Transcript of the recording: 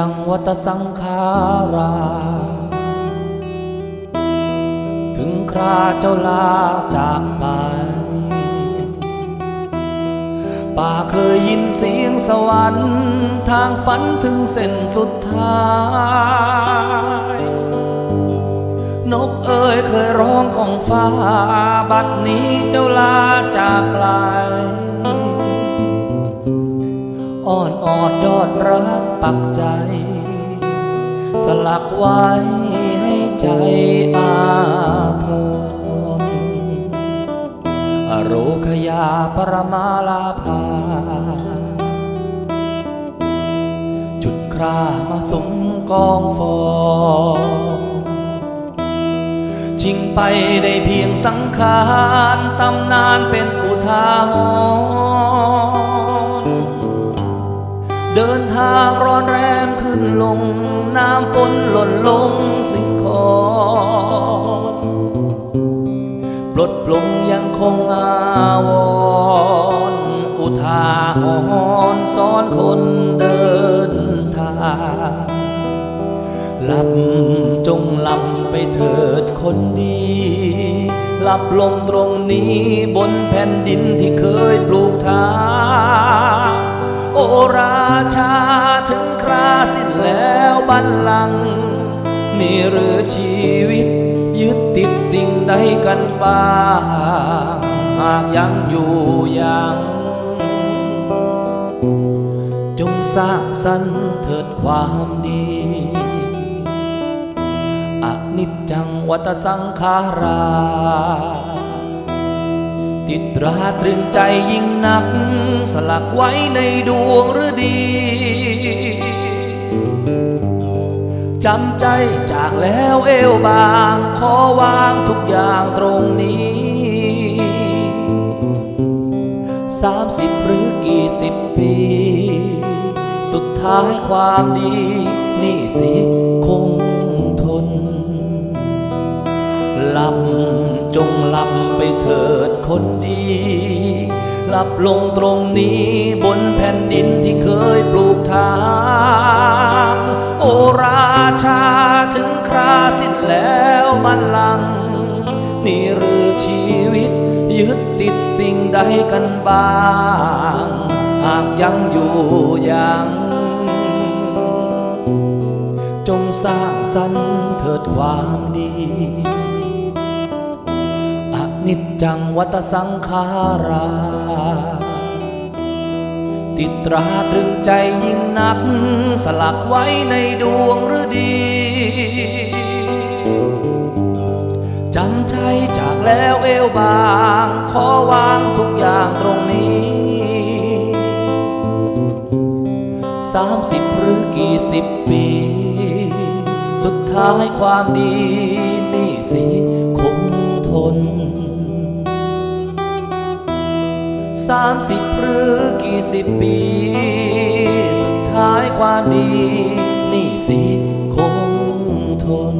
จังวัตสังขารา ถึงคราเจ้าลาจากไป ป่าเคยยินเสียงสวรรค์ทางฝันถึงเส้นสุดท้าย นกเอ๋ยเคยร้องกองฟ้า บัดนี้เจ้าลาจากไกล อ่อนออดยอดรักปักใจ สลักไว้ให้ใจอาทรอโรคยาปรมาลาภา จุดครามาสมกองฟองชิงไปได้เพียงสังขาร ตำนานเป็นอุทาหรณ์ เดินทางร้อนแรมขึ้นลง น้ำฝนหล่นลงสิ่งของปลดปลงยังคงอาวรอุทาหรณ์สอนคนเดินทางหลับจงหลับไปเถิดคนดีหลับลงตรงนี้บนแผ่นดินที่เคยปลูกทาง แล้วบัลลัง นี่หรือชีวิต ยึดติดสิ่งใดกันบ้างหากยังอยู่ยังจงสร้างสรรค์เถิดความดีอนิจจังวัตสังขารา ติดตราตรึงใจยิ่งนัก สลักไว้ในดวงฤดี จำใจจากแล้วเอวบาง ขอวางทุกอย่างตรงนี้สามสิบหรือกี่สิบปี สุดท้ายความดี นี่สิคงทน หลับจงหลับไปเถิดคนดี หลับลงตรงนี้บนแผ่นดินที่เคยปลูกทาง โอราชาถึงคราสิ้นแล้วมันลังก์นี่หรือชีวิตยึดติดสิ่งใดกันบ้าง หากยังอยู่ยังจงสร้างสรรค์เถิดความดี นิจจังวัตสังขารา ติดตราตรึงใจยิ่งนัก สลักไว้ในดวงฤดีจำใจจากแล้วเอวบาง ขอวางทุกอย่างตรงนี้สามสิบหรือกี่สิบปี สุดท้ายความดีนี่สิคงทน สามสิบหรือกี่สิบปี สุดท้ายความดี นี่สิคงทน